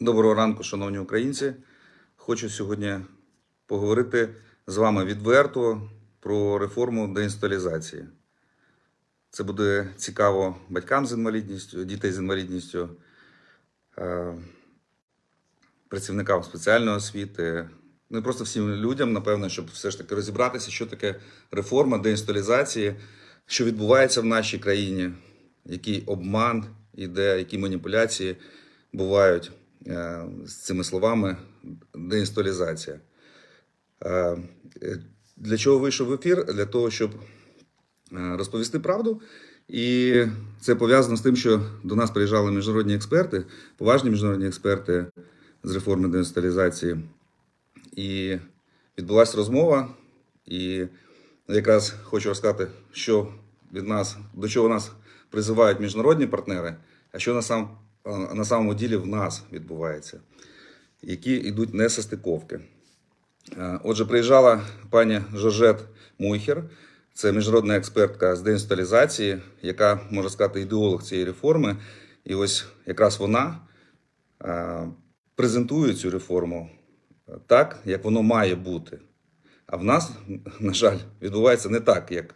Доброго ранку, шановні українці. Хочу сьогодні поговорити з вами відверто про реформу деінституалізації. Це буде цікаво батькам з інвалідністю, дітей з інвалідністю, е, працівникам спеціальної освіти, ну і просто всім людям, напевно, щоб все ж таки розібратися, що таке реформа деінституалізації, що відбувається в нашій країні, який обман іде, які маніпуляції бувають з цими словами деінституалізація. Е, е, Для чого вийшов в ефір? Для того, щоб е, розповісти правду. І це пов'язано з тим, що до нас приїжджали міжнародні експерти, поважні міжнародні експерти з реформи деінституалізації. І відбулася розмова. І якраз хочу розказати, що від нас, до чого нас призивають міжнародні партнери, а що на, сам, на самому ділі в нас відбувається, які йдуть несостиковки. Е, Отже, приїжджала пані Жоржет Мойхер, це міжнародна експертка з деінституалізації, яка, можна сказати, ідеолог цієї реформи. І ось якраз вона е, презентує цю реформу так, як воно має бути. А в нас, на жаль, відбувається не так, як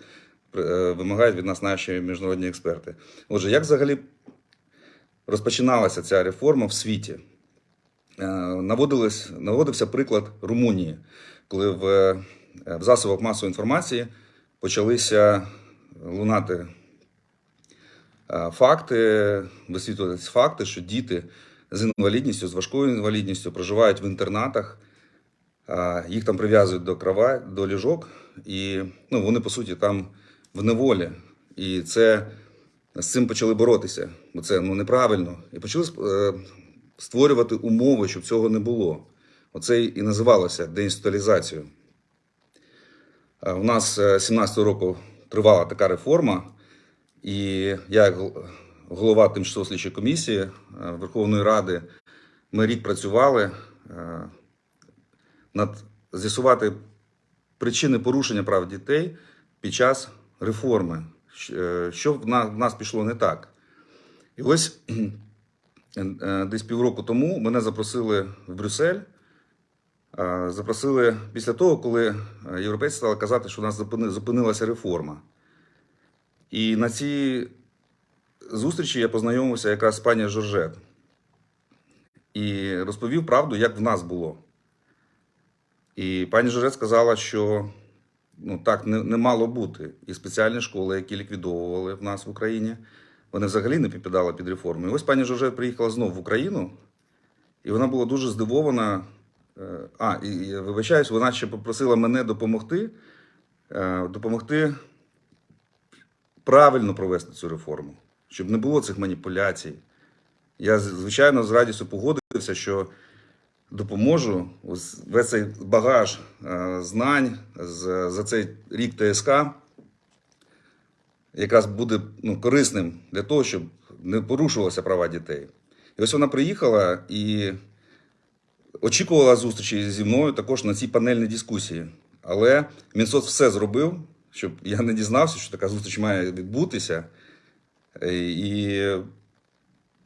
е, вимагають від нас наші міжнародні експерти. Отже, як взагалі розпочиналася ця реформа в світі? Е, наводився приклад Румунії, коли в, е, в засобах масової інформації почалися лунати е, факти, висвітлювалися факти, що діти з інвалідністю, з важкою інвалідністю проживають в інтернатах, їх там прив'язують до крова, до ліжок, і ну, вони, по суті, там в неволі. І це з цим почали боротися, бо це ну, неправильно. І почали е, створювати умови, щоб цього не було. Оце і називалося деінституалізацією. Е, У нас е, 17-го року тривала така реформа, і я, як голова тимчасової слідчої комісії е, Верховної Ради, ми рік працювали е, над з'ясувати причини порушення прав дітей під час реформи. Е, Що в на- в нас пішло не так? І ось е, десь півроку тому мене запросили в Брюссель. Е, Запросили після того, коли європейці стали казати, що у нас зупинилася реформа. І на цій зустрічі я познайомився якраз з пані Жоржет і розповів правду, як в нас було. І пані Жоржет сказала, що ну, так не, не мало бути. І спеціальні школи, які ліквідовували в нас в Україні, вони взагалі не підпадали під реформу. І ось пані Жоржет приїхала знову в Україну, і вона була дуже здивована. Е, А, і, і вибачаюсь, вона ще попросила мене допомогти, е, допомогти правильно провести цю реформу, щоб не було цих маніпуляцій. Я, звичайно, з радістю погодився, що допоможу ось весь цей багаж е, знань за цей рік ТСК якраз буде ну, корисним для того, щоб не порушувалися права дітей. І ось вона приїхала і очікувала зустрічі зі мною також на цій панельній дискусії. Але Мінсоц все зробив, щоб я не дізнався, що така зустріч має відбутися. Е, І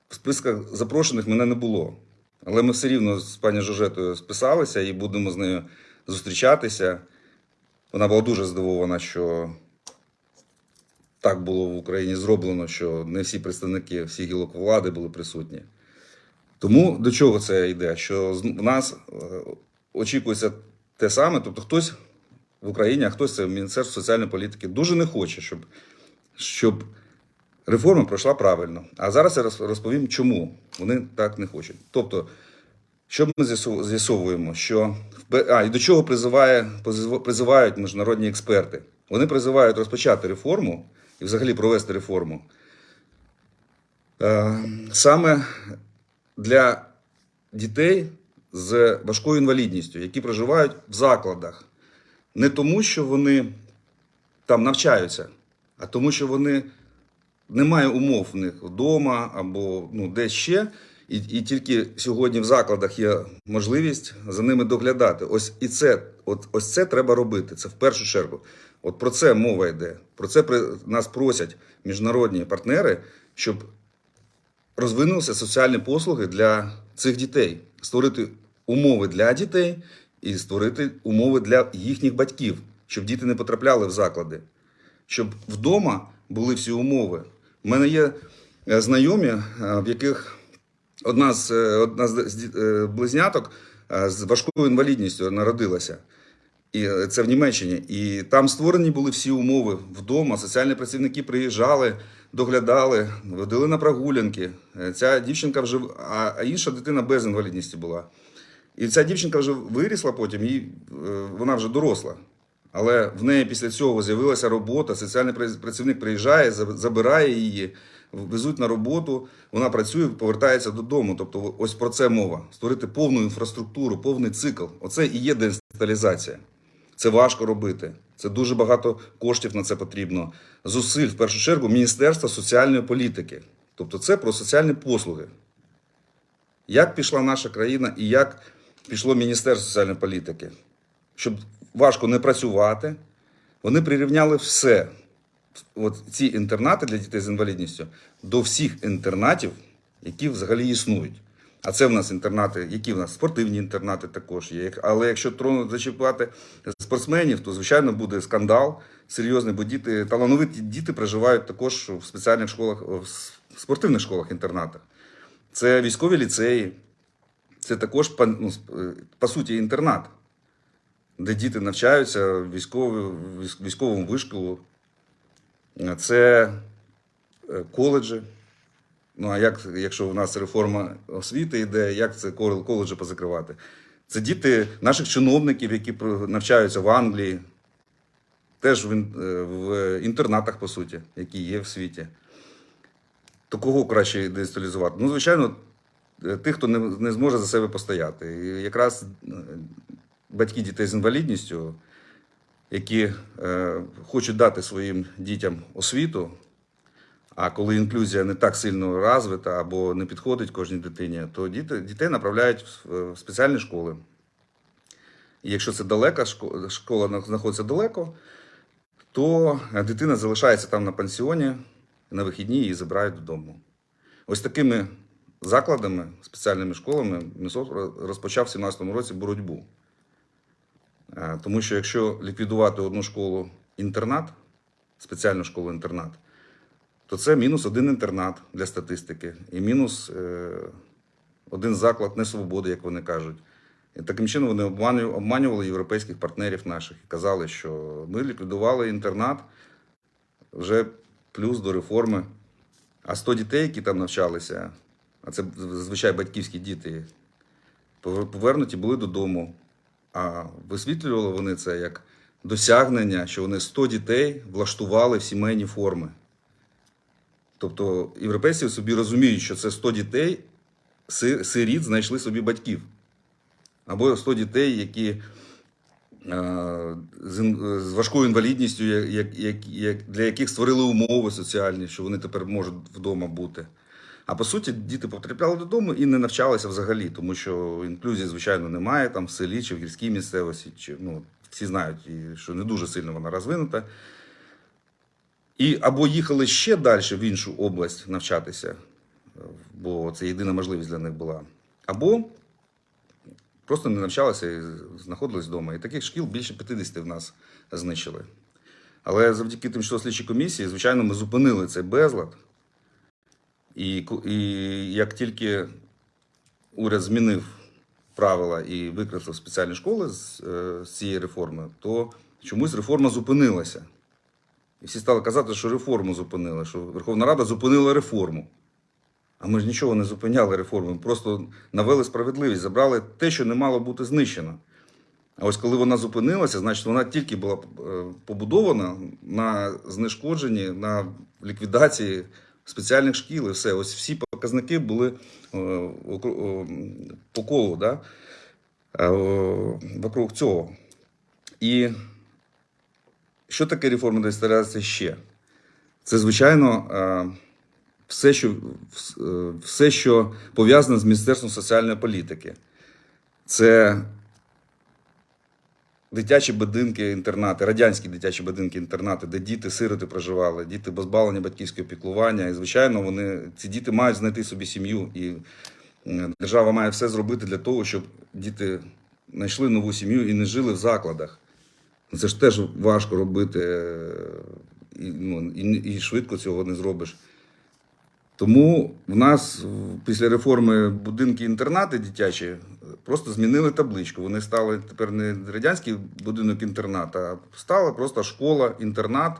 в списках запрошених мене не було. Але ми все рівно з пані Жожетою списалися і будемо з нею зустрічатися. Вона була дуже здивована, що так було в Україні зроблено, що не всі представники всіх гілок влади були присутні. Тому до чого це йде? Що в нас е, очікується те саме, тобто хтось в Україні, а хтось це в Міністерство соціальної політики дуже не хоче, щоб, щоб реформа пройшла правильно. А зараз я розповім, чому вони так не хочуть. Тобто, що ми з'ясовуємо? Що а, і до чого призиває, призивають міжнародні експерти? Вони призивають розпочати реформу і взагалі провести реформу. Е, саме для дітей з важкою інвалідністю, які проживають в закладах. Не тому, що вони там навчаються, а тому, що вони немає умов в них вдома або ну, десь ще. І, і тільки сьогодні в закладах є можливість за ними доглядати. Ось і це, от, ось це треба робити. Це в першу чергу. От про це мова йде. Про це при, нас просять міжнародні партнери, щоб розвинулися соціальні послуги для цих дітей, створити умови для дітей і створити умови для їхніх батьків, щоб діти не потрапляли в заклади, щоб вдома були всі умови. У мене є е, знайомі, е, в яких одна з, е, одна з близняток з важкою інвалідністю народилася. І це в Німеччині. І там створені були всі умови вдома. Соціальні працівники приїжджали, доглядали, водили на прогулянки. Ця дівчинка вже а інша дитина без інвалідності була. І ця дівчинка вже вирісла потім, і вона вже доросла. Але в неї після цього з'явилася робота. Соціальний працівник приїжджає, забирає її, везуть на роботу. Вона працює, повертається додому. Тобто, ось про це мова: створити повну інфраструктуру, повний цикл. Оце і є деінституалізація. Це важко робити. Це дуже багато коштів на це потрібно. Зусиль, в першу чергу, Міністерства соціальної політики. Тобто, це про соціальні послуги. Як пішла наша країна і як пішло Міністерство соціальної політики? Щоб важко не працювати, вони прирівняли все. От ці інтернати для дітей з інвалідністю до всіх інтернатів, які взагалі існують. А це в нас інтернати, які в нас спортивні інтернати також є. Але якщо трону зачіпати спортсменів, то звичайно буде скандал серйозний, бо діти, талановиті діти проживають також в спеціальних школах, в спортивних школах-інтернатах. Це військові ліцеї, це також ну, е, по суті інтернат, де діти навчаються в військовому вишколу. Це е, коледжі. Ну а як, якщо у нас реформа освіти йде, як це коледжі позакривати? Це діти наших чиновників, які навчаються в Англії, теж в, е, в інтернатах, по суті, які є в світі. То кого краще деінсталізувати? Ну, звичайно, е, тих, хто не, зможе за себе постояти. І якраз батьки дітей з інвалідністю, які е, хочуть дати своїм дітям освіту, а коли інклюзія не так сильно розвита або не підходить кожній дитині, то діти, дітей направляють в в спеціальні школи. І якщо це далека шко- школа знаходиться далеко, то дитина залишається там на пансіоні, на вихідні її забирають додому. Ось такими закладами, спеціальними школами МІСОТ розпочав в 2017 році боротьбу. Е, Тому що якщо ліквідувати одну школу інтернат, спеціальну школу інтернат, то це мінус один інтернат для статистики і мінус е, один заклад несвободи, як вони кажуть. І таким чином вони обманювали європейських партнерів наших і казали, що ми ліквідували інтернат вже плюс до реформи. А 100 дітей, які там навчалися, а це зазвичай батьківські діти, повернуті були додому. А висвітлювали вони це як досягнення, що вони 100 дітей влаштували в сімейні форми. Тобто європейці собі розуміють, що це 100 дітей, сиріт знайшли собі батьків. Або 100 дітей, які е, з, важкою інвалідністю, для яких створили умови соціальні, що вони тепер можуть вдома бути. А по суті, діти потрапляли додому і не навчалися взагалі, тому що інклюзії, звичайно, немає там в селі чи в гірській місцевості, чи ну, всі знають, що не дуже сильно вона розвинута. І або їхали ще далі в іншу область навчатися, бо це єдина можливість для них була, або просто не навчалися і знаходились вдома. І таких шкіл більше 50 в нас знищили. Але завдяки тимчасово слідчій комісії, звичайно, ми зупинили цей безлад. І, і як тільки уряд змінив правила і викреслив спеціальні школи з, е, з цієї реформи, то чомусь реформа зупинилася. І всі стали казати, що реформу зупинили, що Верховна Рада зупинила реформу. А ми ж нічого не зупиняли реформу, ми просто навели справедливість, забрали те, що не мало бути знищено. А ось коли вона зупинилася, значить вона тільки була е, побудована на знешкодженні, на ліквідації спеціальних шкіл і все. Ось всі показники були е, окру- по колу, да? е, вокруг цього. І що таке реформа деінсталяції ще? Це, звичайно, е, все, що, е, все, що пов'язане з Міністерством соціальної політики. Це дитячі будинки, інтернати, радянські дитячі будинки, інтернати, де діти сироти проживали, діти позбавлені батьківського піклування. І, звичайно, вони, ці діти мають знайти собі сім'ю. І Е, Держава має все зробити для того, щоб діти знайшли нову сім'ю і не жили в закладах. Це ж теж важко робити, е, і, ну, і, і швидко цього не зробиш. Тому в нас після реформи будинки-інтернати дитячі просто змінили табличку. Вони стали тепер не радянський будинок-інтернат, а стала просто школа-інтернат,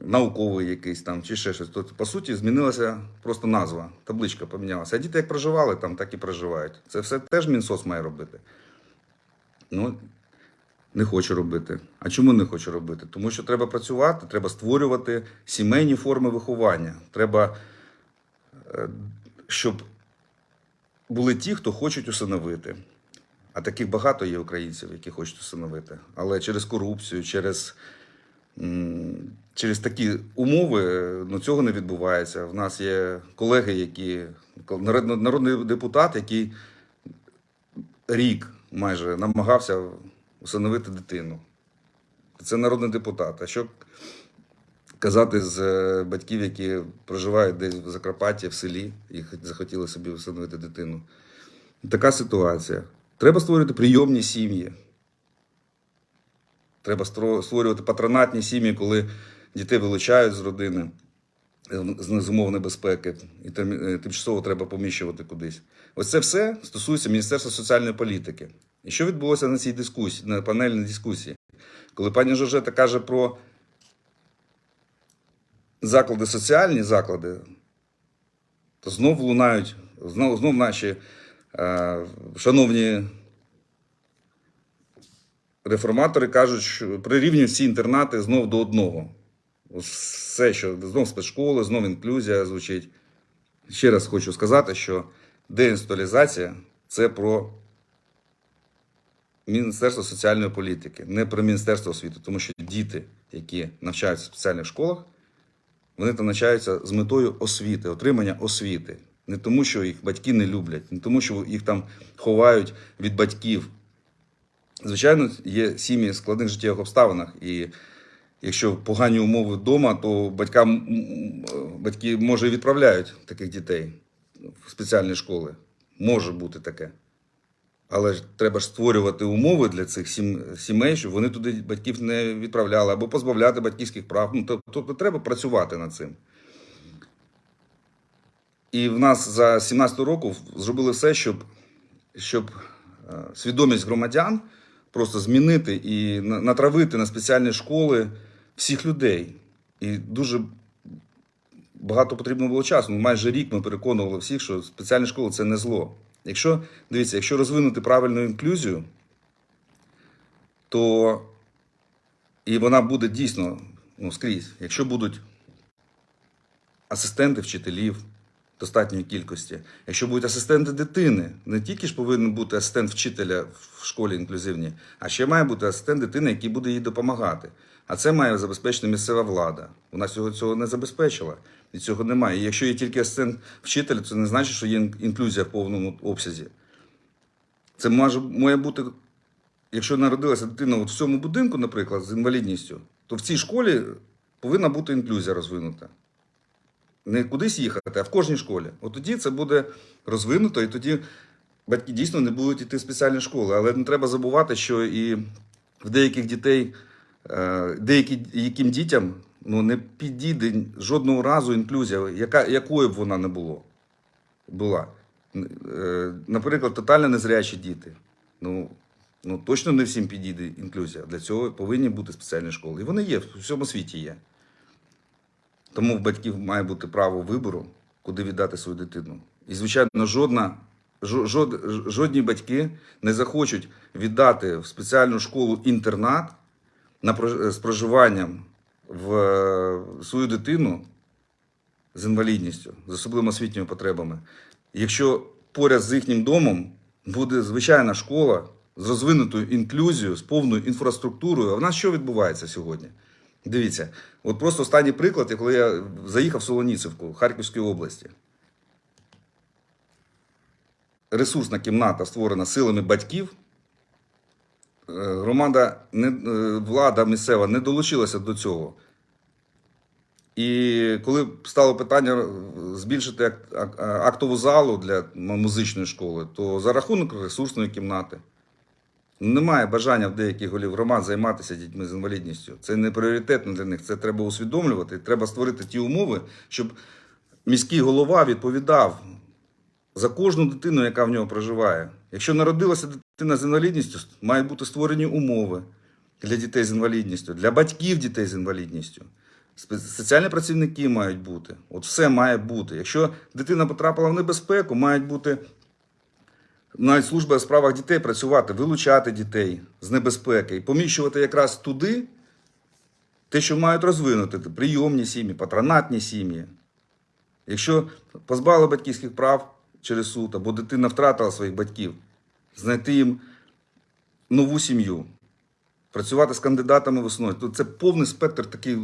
науковий якийсь там чи ще щось. Тобто, по суті, змінилася просто назва, табличка помінялася. А діти як проживали там, так і проживають. Це все теж Мінсоц має робити. Ну, не хочу робити. А чому не хочу робити? Тому що треба працювати, треба створювати сімейні форми виховання. Треба, е, щоб були ті, хто хочуть усиновити. А таких багато є українців, які хочуть усиновити. Але через корупцію, через, через такі умови ну, цього не відбувається. В нас є колеги, які народний депутат, який рік майже намагався усиновити дитину. Це народний депутат. А що казати з е, батьків, які проживають десь в Закарпатті, в селі, і захотіли собі усиновити дитину? Така ситуація. Треба створювати прийомні сім'ї. Треба створювати патронатні сім'ї, коли дітей вилучають з родини е, з незумовної безпеки і е, тимчасово треба поміщувати кудись. Ось це все стосується Міністерства соціальної політики. І що відбулося на цій дискусії, на панельній дискусії? Коли пані Жоржета каже про заклади, соціальні заклади, то знов лунають, знов, знов наші е, шановні реформатори кажуть, що прирівнюють всі інтернати знов до одного. Все, що знов спецшколи, знов інклюзія звучить. Ще раз хочу сказати, що деінституалізація це про Міністерство соціальної політики, не про Міністерство освіти, тому що діти, які навчаються в спеціальних школах, вони там навчаються з метою освіти, отримання освіти. Не тому, що їх батьки не люблять, не тому, що їх там ховають від батьків. Звичайно, є сім'ї в складних життєвих обставинах, і якщо погані умови вдома, то батькам, батьки може і відправляють таких дітей в спеціальні школи. Може бути таке. Але ж треба ж створювати умови для цих сімей, щоб вони туди батьків не відправляли або позбавляти батьківських прав. Ну, тобто тобто треба працювати над цим. І в нас за 17 року зробили все, щоб, щоб е, свідомість громадян просто змінити і натравити на спеціальні школи всіх людей. І дуже багато потрібно було часу. Ну, майже рік ми переконували всіх, що спеціальні школи це не зло. Якщо дивіться, якщо розвинути правильну інклюзію, то і вона буде дійсно ну, скрізь. Якщо будуть асистенти вчителів достатньої кількості, якщо будуть асистенти дитини, не тільки ж повинен бути асистент вчителя в школі інклюзивній, а ще має бути асистент дитини, який буде їй допомагати. А це має забезпечити місцева влада. Вона цього, цього не забезпечила. І цього немає. І якщо є тільки асистент вчителя, це не значить, що є інклюзія в повному обсязі. Це може, має бути, якщо народилася дитина от в цьому будинку, наприклад, з інвалідністю, то в цій школі повинна бути інклюзія розвинута. Не кудись їхати, а в кожній школі. От тоді це буде розвинуто, і тоді батьки дійсно не будуть йти в спеціальні школи. Але не треба забувати, що і в деяких дітей, е, деякі, яким дітям ну, не підійде жодного разу інклюзія, яка, якою б вона не було, була. Е, Наприклад, тотально незрячі діти. Ну, ну точно не всім підійде інклюзія. Для цього повинні бути спеціальні школи. І вони є, в всьому світі є. Тому в батьків має бути право вибору, куди віддати свою дитину. І, звичайно, жодна, жод, жодні батьки не захочуть віддати в спеціальну школу інтернат на, з проживанням в е, свою дитину з інвалідністю, з особливими освітніми потребами. Якщо поряд з їхнім домом буде звичайна школа з розвинутою інклюзією, з повною інфраструктурою, а в нас що відбувається сьогодні? Дивіться, от просто останній приклад, коли я заїхав в Солоніцевку Харківської області. Ресурсна кімната створена силами батьків. Е, Громада, е, влада місцева не долучилася до цього. І коли стало питання збільшити ак- ак- актову залу для музичної школи, то за рахунок ресурсної кімнати. Немає бажання в деяких голів громад займатися дітьми з інвалідністю. Це не пріоритетно для них. Це треба усвідомлювати. Треба створити ті умови, щоб міський голова відповідав за кожну дитину, яка в нього проживає. Якщо народилася дитина з інвалідністю, мають бути створені умови для дітей з інвалідністю, для батьків дітей з інвалідністю. Соціальні працівники мають бути. От все має бути. Якщо дитина потрапила в небезпеку, мають бути навіть служба у справах дітей працювати, вилучати дітей з небезпеки і поміщувати якраз туди те, що мають розвинути прийомні сім'ї, патронатні сім'ї. Якщо позбавили батьківських прав через суд або дитина втратила своїх батьків, знайти їм нову сім'ю, працювати з кандидатами весною. То це повний спектр такий,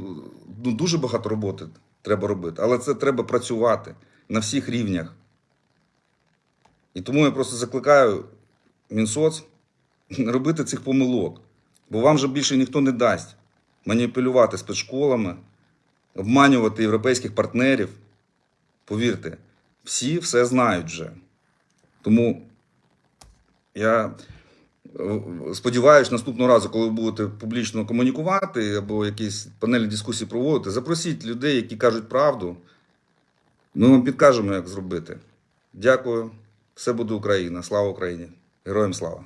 ну, дуже багато роботи треба робити, але це треба працювати на всіх рівнях. І тому я просто закликаю Мінсоц робити цих помилок, бо вам же більше ніхто не дасть маніпулювати спецшколами, обманювати європейських партнерів. Повірте, всі все знають вже. Тому я е, сподіваюся, наступного разу, коли ви будете публічно комунікувати або якісь панельні дискусії проводити, запросіть людей, які кажуть правду. Ми вам підкажемо, як зробити. Дякую. Все буде Україна. Слава Україні! Героям слава!